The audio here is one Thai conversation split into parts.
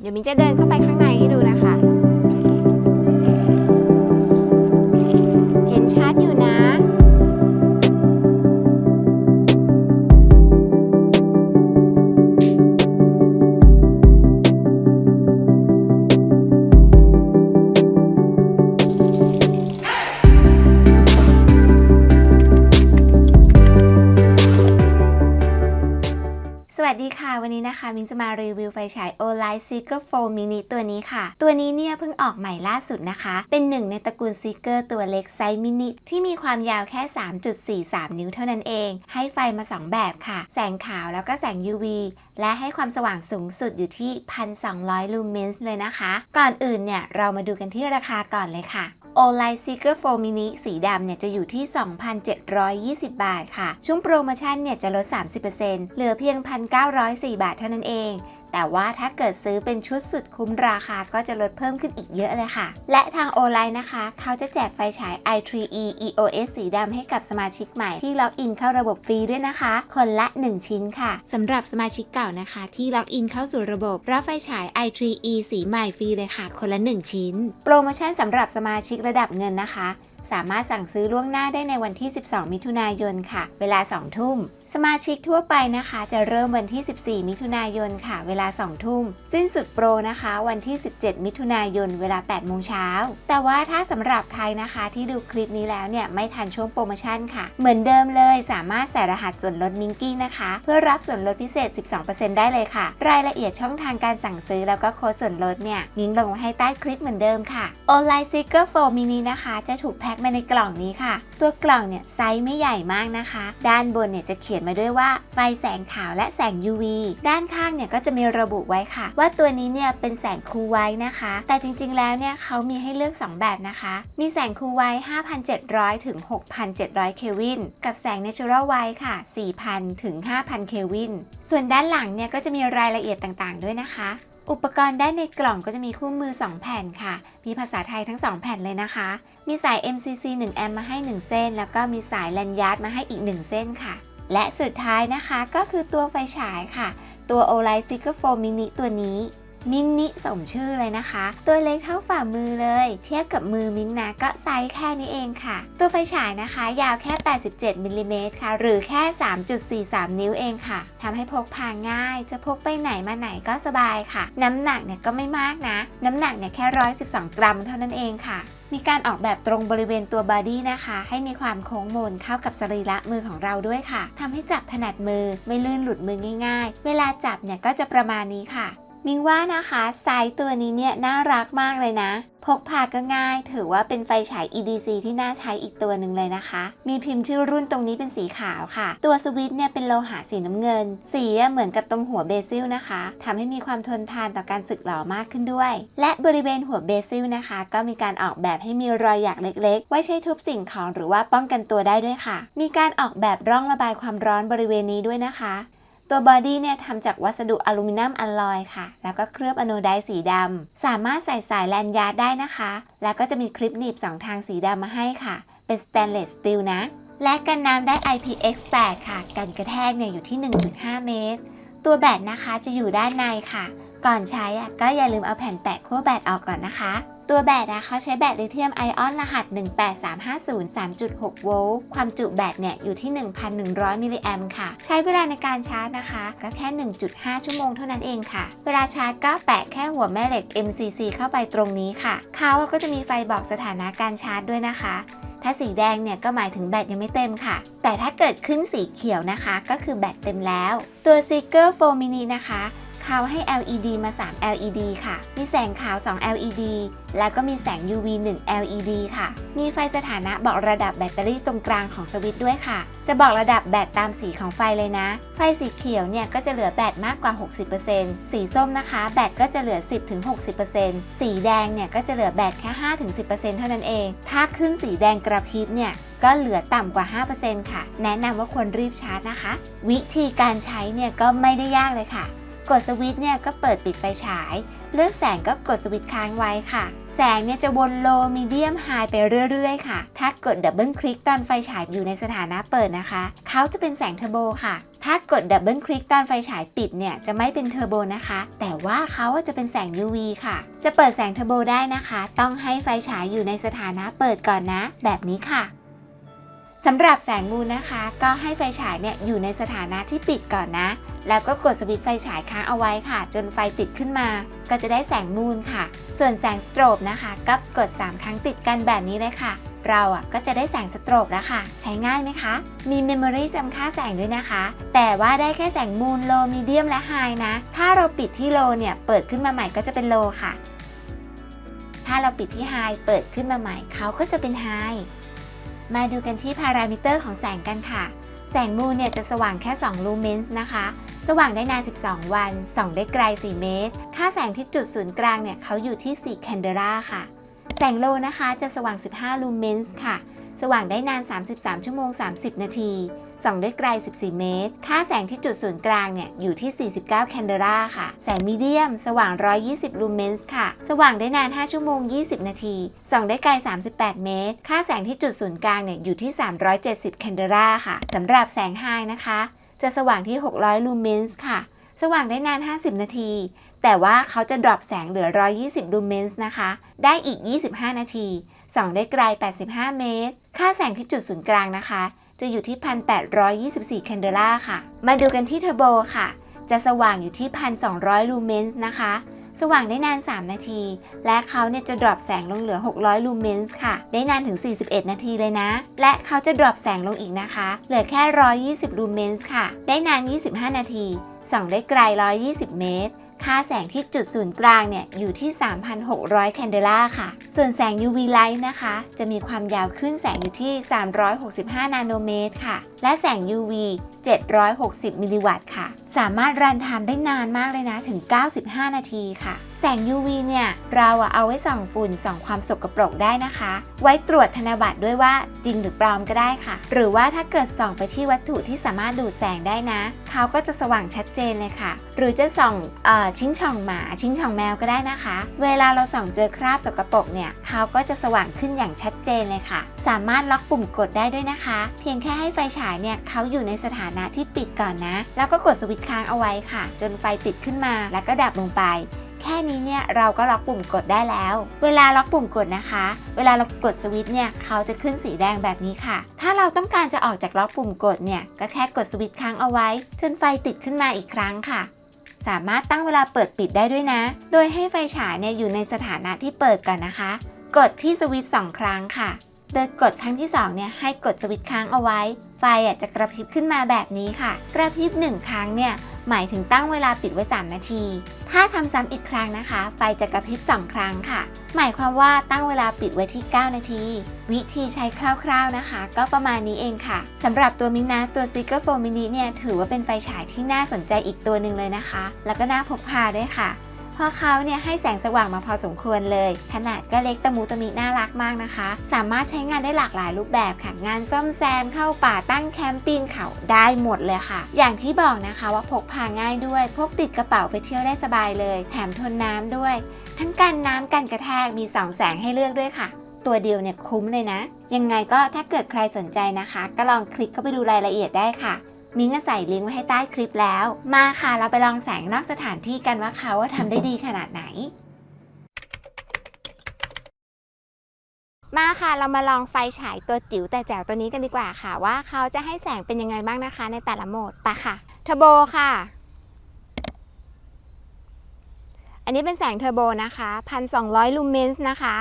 เดี๋ยวมิ้นจะเดินเข้าไปข้างในให้ดูนะคะ วัสดีค่ะ วันนี้นะคะ มินจะมารีวิวไฟฉาย Olight Seeker 4 Mini ตัวนี้ค่ะ ตัวนี้เนี่ยเพิ่งออกใหม่ล่าสุดนะคะ เป็นหนึ่งในตระกูล Seeker ตัวเล็กไซส์มินิที่มีความยาวแค่ 3.43 นิ้วเท่านั้นเอง ให้ไฟมา 2 แบบค่ะ แสงขาวแล้วก็แสง UV และให้ความสว่างสูงสุดอยู่ที่ 1,200 ลูเมนส์เลยนะคะ ก่อนอื่นเนี่ยเรามาดูกันที่ราคาก่อนเลยค่ะ Olight Seeker 4 Mini สีดำเนี่ยจะอยู่ที่ 2,720 บาทค่ะ ช่วงโปรโมชั่นเนี่ยจะลด 30%เหลือเพียง 1,904 บาทเท่านั้นเอง แต่ว่าถ้าเกิดซื้อเป็นชุดสุดคุ้มราคาก็จะลดเพิ่มขึ้นอีกเยอะเลยค่ะ และทาง o l i n e นะคะ เขาจะแจกไฟฉาย i3e EOS สีดำให้กับสมาชิกใหม่ที่ล็อกอินเข้าระบบฟรีด้วยนะคะ คนละ 1 ชิ้นค่ะสำหรับสมาชิกเก่านะคะ ที่ล็อกอินเข้าสู่ระบบรับไฟฉาย i3e สีใหม่ฟรีเลยค่ะ คนละ 1 ชิ้น โปรโมชั่นสำหรับสมาชิกระดับเงินนะคะ สามารถสั่งซื้อล่วงหน้าได้ในวันที่ 12 มิถุนายนค่ะ เวลา 2 ทุ่ม สมาชิกทั่วไปนะคะ จะเริ่มวันที่ 14 มิถุนายนค่ะ เวลา 2 ทุ่ม สิ้นสุดโปรนะคะ วันที่ 17 มิถุนายน เวลา 8 โมงเช้า แต่ว่าถ้าสำหรับใครนะคะที่ดูคลิปนี้แล้วเนี่ย ไม่ทันช่วงโปรโมชั่นค่ะ เหมือนเดิมเลยสามารถใส่รหัสส่วนลดมิงกี้นะคะ เพื่อรับส่วนลดพิเศษ 12%ได้เลยค่ะ รายละเอียดช่องทางการสั่งซื้อแล้วก็โค้ดส่วนลดเนี่ยลิงก์ลงให้ใต้คลิปเหมือนเดิมค่ะ Online Seeker 4 Mini นะคะ จะถูกแพ็คมาในกล่องนี้ค่ะ ตัวกล่องเนี่ยไซส์ไม่ใหญ่มากนะคะ ด้านบนเนี่ยจะเขียนมาด้วยว่าไฟแสงขาวและแสง UV ด้านข้างเนี่ยก็จะมีระบุไว้ค่ะ ว่าตัวนี้เนี่ยเป็นแสงคูลไวนะคะ แต่จริงๆแล้วเนี่ยเขามีให้เลือก 2 แบบนะคะ มีแสงคูลไว้5,700 ถึง 6,700 เคลวิน กับแสง Natural White ค่ะ 4,000 ถึง 5,000 เคลวิน ส่วนด้านหลังเนี่ยก็จะมีรายละเอียดต่างๆ ด้วยนะคะอุปกรณ์ด้านในกล่องก็จะมีคู่มือ 2 แผ่นค่ะ มีภาษาไทยทั้ง 2 แผ่นเลยนะคะ มีสาย MCC 1 แอมมาให้ 1 เส้น แล้วก็มีสายแลนยาร์ดมาให้อีก 1 เส้นค่ะ และสุดท้ายนะคะก็คือตัวไฟฉายค่ะ ตัว Olight Seeker 4 Mini ตัวนี้ มินิสมชื่อเลยนะคะ ตัวเล็กเท่าฝ่ามือเลย เทียบกับมือมิงนะก็ไซส์แค่นี้เองค่ะ ตัวไฟฉายนะคะ ยาวแค่ 87มิลลิเมตรค่ะ หรือแค่ 3.43 นิ้วเองค่ะทำให้พกพาง่าย จะพกไปไหนมาไหนก็สบายค่ะ น้ำหนักเนี่ยก็ไม่มากนะ น้ำหนักเนี่ยแค่ 112 กรัมเท่านั้นเองค่ะมีการออกแบบตรงบริเวณตัวบอดี้นะคะ ให้มีความโค้งมนเข้ากับสรีระมือของเราด้วยค่ะทำให้จับถนัดมือไม่ลื่นหลุดมือง่าย ๆ เวลาจับเนี่ยก็จะประมาณนี้ค่ะ มิงว่านะคะไซส์ตัวนี้เนี่ยน่ารักมากเลยนะ พกพาก็ง่าย ถือว่าเป็นไฟฉาย EDC ที่น่าใช้อีกตัวหนึ่งเลยนะคะ มีพิมพ์ชื่อรุ่นตรงนี้เป็นสีขาวค่ะ ตัวสวิตช์เนี่ยเป็นโลหะสีน้ำเงิน สีเหมือนกับตรงหัวเบซิลนะคะทำให้มีความทนทานต่อการสึกหรอมากขึ้นด้วย และบริเวณหัวเบซิลนะคะ ก็มีการออกแบบให้มีรอยหยักเล็กๆ ไว้ใช้ทุบสิ่งของหรือว่าป้องกันตัวได้ด้วยค่ะ มีการออกแบบร่องระบายความร้อนบริเวณนี้ด้วยนะคะ ตัวบอดี้เนี่ยทำจากวัสดุอลูมิเนียมอลลอยค่ะ แล้วก็เคลือบอโนไดซ์สีดำ สามารถใส่สายแลนยาร์ดได้นะคะ แล้วก็จะมีคลิปหนีบสองทางสีดำมาให้ค่ะ เป็นสแตนเลสสตีลนะ และกันน้ำได้ IPX8 ค่ะ กันกระแทกเนี่ยอยู่ที่ 1.5 เมตร ตัวแบตนะคะจะอยู่ด้านในค่ะ ก่อนใช้ก็อย่าลืมเอาแผ่นแปะขั้วแบตออกก่อนนะคะ ตัวแบตอะเขาใช้แบตลิเธียมไอออนรหัส 18350 3.6 โวลต์ ความจุแบตเนี่ยอยู่ที่ 1,100 มิลลิแอมค่ะ ใช้เวลาในการชาร์จนะคะ ก็แค่ 1.5 ชั่วโมงเท่านั้นเองค่ะ เวลาชาร์จก็แปะแค่หัวแม่เหล็ก MCC เข้าไปตรงนี้ค่ะ เขาอะก็จะมีไฟบอกสถานะการชาร์จด้วยนะคะถ้าสีแดงเนี่ยก็หมายถึงแบตยังไม่เต็มค่ะ แต่ถ้าเกิดขึ้นสีเขียวนะคะ ก็คือแบตเต็มแล้ว ตัว Seeker 4 Mini นะคะ เขาให้ LED มา 3 LED ค่ะ มีแสงขาว 2 LED แล้วก็มีแสง UV 1 LED ค่ะ มีไฟสถานะบอกระดับแบตเตอรี่ตรงกลางของสวิตช์ด้วยค่ะ จะบอกระดับแบตตามสีของไฟเลยนะ ไฟสีเขียวเนี่ยก็จะเหลือแบตมากกว่า 60%สีส้มนะคะ แบตก็จะเหลือ 10-60%สีแดงเนี่ยก็จะเหลือแบตแค่ 5-10%เท่านั้นเอง ถ้าขึ้นสีแดงกระพริบเนี่ยก็เหลือต่ำกว่า 5%ค่ะ แนะนำว่าควรรีบชาร์จนะคะ วิธีการใช้เนี่ยก็ไม่ได้ยากเลยค่ะ กดสวิตช์เนี่ยก็เปิดปิดไฟฉาย เลือกแสงก็กดสวิตช์ค้างไว้ค่ะ แสงเนี่ยจะวนโลมีเดียมไฮไปเรื่อยๆ ค่ะ ถ้ากดดับเบิลคลิกตอนไฟฉายอยู่ในสถานะเปิดนะคะ เขาจะเป็นแสงเทอร์โบค่ะ ถ้ากดดับเบิลคลิกตอนไฟฉายปิดเนี่ยจะไม่เป็นเทอร์โบนะคะ แต่ว่าเขาจะเป็นแสง UV ค่ะ จะเปิดแสงเทอร์โบได้นะคะ ต้องให้ไฟฉายอยู่ในสถานะเปิดก่อนนะ แบบนี้ค่ะ สำหรับแสงมูนะคะ ก็ให้ไฟฉายเนี่ยอยู่ในสถานะที่ปิดก่อนนะ แล้วก็กดสวิตช์ไฟฉายค้างเอาไว้ค่ะ จนไฟติดขึ้นมา ก็จะได้แสงมูลค่ะ ส่วนแสงสโตรบนะคะ ก็กด 3 ครั้งติดกันแบบนี้เลยค่ะ เราอะก็จะได้แสงสโตรบแล้วค่ะ ใช้ง่ายไหมคะ มีเมมโมรีจำค่าแสงด้วยนะคะ แต่ว่าได้แค่แสงมูลโลมีเดียมและไฮนะ ถ้าเราปิดที่โลเนี่ยเปิดขึ้นมาใหม่ก็จะเป็นโลค่ะ ถ้าเราปิดที่ไฮเปิดขึ้นมาใหม่เขาก็จะเป็นไฮ มาดูกันที่พารามิเตอร์ของแสงกันค่ะ แสงมูนเนี่ยจะสว่างแค่ 2 ลูเมนส์นะคะ สว่างได้นาน 12 วัน ส่องได้ไกล 4 เมตร ค่าแสงที่จุดศูนย์กลางเนี่ยเขาอยู่ที่ 4 แคนเดราค่ะ แสงโลนะคะจะสว่าง 15 ลูเมนส์ค่ะ สว่างได้นาน 33 ชั่วโมง 30 นาที ส่องได้ไกล 14 เมตร ค่าแสงที่จุดศูนย์กลางเนี่ย อยู่ที่ 49 แคนเดราค่ะ แสงมีเดียม สว่าง 120 ลูเมนส์ค่ะ สว่างได้นาน 5 ชั่วโมง 20 นาที ส่องได้ไกล 38 เมตร ค่าแสงที่จุดศูนย์กลางเนี่ย อยู่ที่ 370 แคนเดราค่ะ สำหรับแสงไฮนะคะ จะสว่างที่ 600 ลูเมนส์ค่ะ สว่างได้นาน 50 นาทีแต่ว่าเขาจะดรอปแสงเหลือ 120 ลูเมนส์นะคะ ได้อีก 25 นาที ส่องได้ไกล 85 เมตร ค่าแสงที่จุดศูนย์กลางนะคะ จะอยู่ที่ 1,824 แคนเดราค่ะ มาดูกันที่เทอร์โบค่ะ จะสว่างอยู่ที่ 1,200 ลูเมนส์นะคะ สว่างได้นาน 3 นาที และเขาเนี่ยจะดรอปแสงลงเหลือ 600 ลูเมนส์ค่ะ ได้นานถึง 41 นาทีเลยนะ และเขาจะดรอปแสงลงอีกนะคะ เหลือแค่ 120 ลูเมนส์ค่ะ ได้นาน 25 นาทีส่องได้ไกล 120 เมตร ค่าแสงที่จุดศูนย์กลางเนี่ยอยู่ที่ 3,600 แคนเดล่าค่ะ ส่วนแสง UV light นะคะ จะมีความยาวขึ้นแสงอยู่ที่ 365 นาโนเมตรค่ะ และแสง UV 760 มิลลิวัตต์ค่ะ สามารถรันไทม์ได้นานมากเลยนะ ถึง 95 นาทีค่ะ แสง UV เนี่ย เราเอาไว้ส่องฝุ่นส่องความสกปรกได้นะคะ ไว้ตรวจธนบัตรด้วยว่าจริงหรือปลอมก็ได้ค่ะ หรือว่าถ้าเกิดส่องไปที่วัตถุที่สามารถดูดแสงได้นะ เขาก็จะสว่างชัดเจนเลยค่ะ หรือจะส่องออชิ้งช่องหมาชิ้งช่องแมวก็ได้นะคะ เวลาเราส่องเจอคราบสกปรกเนี่ยเขาก็จะสว่างขึ้นอย่างชัดเจนเลยค่ะ สามารถล็อกปุ่มกดได้ด้วยนะคะ เพียงแค่ให้ไฟฉายเนี่ยเขาอยู่ในสถานะที่ปิดก่อนนะ แล้วก็กดสวิตช์ค้างเอาไว้ค่ะ จนไฟติดขึ้นมาแล้วก็ดับลงไป แค่นี้เนี่ยเราก็ล็อกปุ่มกดได้แล้ว เวลาล็อกปุ่มกดนะคะ เวลาเรากดสวิตช์เนี่ยเขาจะขึ้นสีแดงแบบนี้ค่ะ ถ้าเราต้องการจะออกจากล็อกปุ่มกดเนี่ยก็แค่กดสวิตช์ค้างเอาไว้ จนไฟติดขึ้นมาอีกครั้งค่ะ สามารถตั้งเวลาเปิดปิดได้ด้วยนะ โดยให้ไฟฉายเนี่ยอยู่ในสถานะที่เปิดก่อนนะคะ กดที่สวิตช์สองครั้งค่ะ โดยกดครั้งที่2เนี่ยให้กดสวิตช์ค้างเอาไว้ ไฟจะกระพริบขึ้นมาแบบนี้ค่ะ กระพริบ1ครั้งเนี่ย หมายถึงตั้งเวลาปิดไว้ 3 นาที ถ้าทำซ้ำอีกครั้งนะคะ ไฟจะกระพริบ 2 ครั้งค่ะ หมายความว่าตั้งเวลาปิดไว้ที่ 9 นาที วิธีใช้คร่าวๆนะคะ ก็ประมาณนี้เองค่ะสำหรับตัวมินนะตัวซิกเกอร์โฟมินิเนี่ยถือว่าเป็นไฟฉายที่น่าสนใจอีกตัวหนึ่งเลยนะคะ แล้วก็น่าพกพาด้วยค่ะ เพราะเขาเนี่ยให้แสงสว่างมาพอสมควรเลย ขนาดก็เล็กตะมูตะมิน่ารักมากนะคะ สามารถใช้งานได้หลากหลายรูปแบบค่ะ งานซ่อมแซมเข้าป่าตั้งแคมป์ปีนเขาได้หมดเลยค่ะ อย่างที่บอกนะคะว่าพกพาง่ายด้วย พกติดกระเป๋าไปเที่ยวได้สบายเลย แถมทนน้ำด้วย ทั้งกันน้ำกันกระแทกมี2แสงให้เลือกด้วยค่ะ ตัวเดียวเนี่ยคุ้มเลยนะ ยังไงก็ถ้าเกิดใครสนใจนะคะ ก็ลองคลิกเข้าไปดูรายละเอียดได้ค่ะ มิ้งก็ใส่ลิงก์ไว้ให้ใต้คลิปแล้ว มาค่ะเราไปลองแสงนอกสถานที่กันว่าเขาว่าทำได้ดีขนาดไหน มาค่ะเรามาลองไฟฉายตัวจิ๋วแต่แจ๋วตัวนี้กันดีกว่าค่ะ ว่าเขาจะให้แสงเป็นยังไงบ้างนะคะ ในแต่ละโหมดไปะค่ะเทอร์โบค่ะ อันนี้เป็นแสงเทอร์โบนะคะ 1,200 ลูเมนส์นะคะ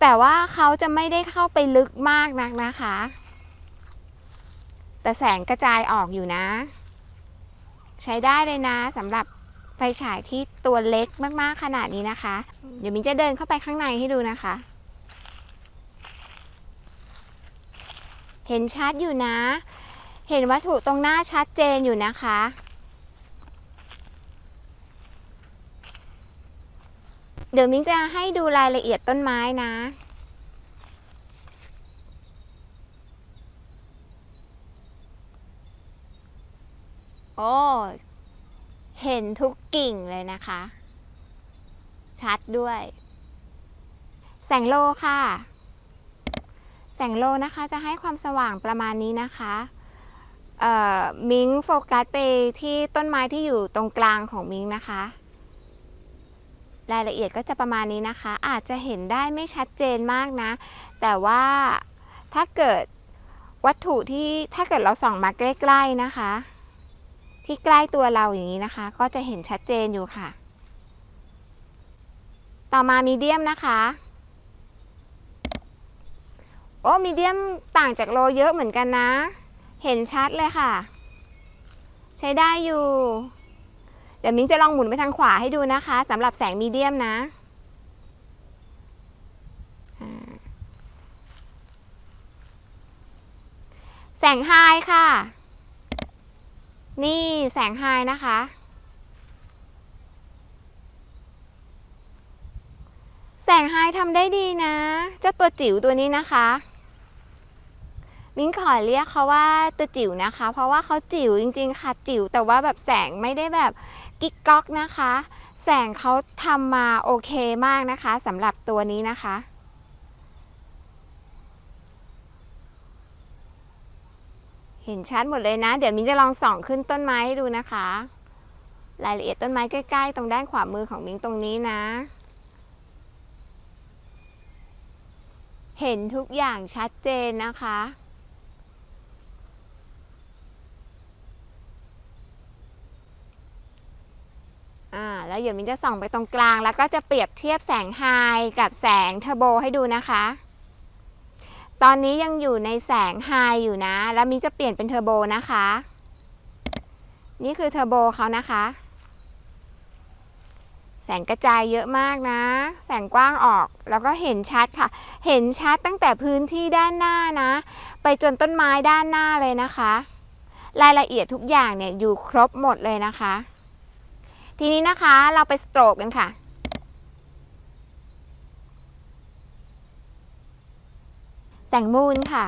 แต่ว่าเขาจะไม่ได้เข้าไปลึกมากนักนะคะ แต่แสงกระจายออกอยู่นะ ใช้ได้เลยนะสำหรับไฟฉายที่ตัวเล็กมากๆขนาดนี้นะคะ เดี๋ยวมิ้นจะเดินเข้าไปข้างในให้ดูนะคะ เห็นชัดอยู่นะ เห็นวัตถุตรงหน้าชัดเจนอยู่นะคะ เดี๋ยวมิ้งจะให้ดูรายละเอียดต้นไม้นะ โอ้ เห็นทุกกิ่งเลยนะคะ ชัดด้วย แสงโลค่ะ แสงโลนะคะจะให้ความสว่างประมาณนี้นะคะมิงโฟกัสไปที่ต้นไม้ที่อยู่ตรงกลางของมิงนะคะ รายละเอียดก็จะประมาณนี้นะคะ อาจจะเห็นได้ไม่ชัดเจนมากนะ แต่ว่าถ้าเกิดวัตถุที่ถ้าเกิดเราส่องมาใกล้ๆนะคะ ที่ใกล้ตัวเราอย่างนี้นะคะ ก็จะเห็นชัดเจนอยู่ค่ะ ต่อมามีเดียมนะคะโอ้มีเดียมต่างจากโลเยอะเหมือนกันนะ เห็นชัดเลยค่ะ ใช้ได้อยู่ เดี๋ยวมิ้งจะลองหมุนไปทางขวาให้ดูนะคะสำหรับแสงมีเดียมนะ แสงไฮค่ะ นี่แสงไฮนะคะ แสงไฮทำได้ดีนะ เจ้าตัวจิ๋วตัวนี้นะคะ มิ้งขอเรียกเขาว่าตัวจิ๋วนะคะ เพราะว่าเขาจิ๋วจริงๆ ค่ะจิ๋วแต่ว่าแบบแสงไม่ได้แบบกิ๊กก๊อกนะคะ แสงเขาทำมาโอเคมากนะคะสำหรับตัวนี้นะคะเห็นชัดหมดเลยนะ เดี๋ยวมิ้นจะลองส่องขึ้นต้นไม้ให้ดูนะคะ รายละเอียดต้นไม้ใกล้ ๆ ตรงด้านขวามือของมิ้งตรงนี้นะ เห็นทุกอย่างชัดเจนนะคะ อ่า แล้ว เดี๋ยวมิ้นจะส่องไปตรงกลาง แล้วก็จะเปรียบเทียบแสงไฮกับแสงเทอร์โบให้ดูนะคะ ตอนนี้ยังอยู่ในแสงไฮอยู่นะ แล้วมิ้นจะเปลี่ยนเป็นเทอร์โบนะคะ นี่คือเทอร์โบเขานะคะ แสงกระจายเยอะมากนะ แสงกว้างออก แล้วก็เห็นชัดค่ะ เห็นชัดตั้งแต่พื้นที่ด้านหน้านะ ไปจนต้นไม้ด้านหน้าเลยนะคะ รายละเอียดทุกอย่างเนี่ยอยู่ครบหมดเลยนะคะ ทีนี้นะคะเราไปสโตรกกันค่ะ แสงมูนค่ะ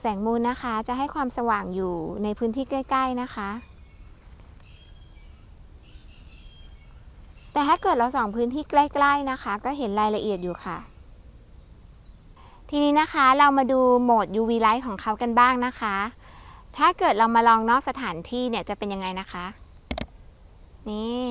แสงมูนนะคะจะให้ความสว่างอยู่ในพื้นที่ใกล้ ๆนะคะ แต่ถ้าเกิดเราส่องพื้นที่ใกล้ ๆนะคะ ก็เห็นรายละเอียดอยู่ค่ะ ทีนี้นะคะเรามาดูโหมด UV light ของเขากันบ้างนะคะ ถ้าเกิดเรามาลองนอกสถานที่เนี่ยจะเป็นยังไงนะคะ นี่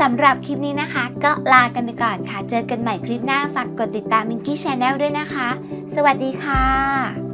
สำหรับคลิปนี้นะคะ ก็ลากันไปก่อนค่ะ เจอกันใหม่คลิปหน้า ฝากกดติดตามมิงกี้ชาแนลด้วยนะคะ สวัสดีค่ะ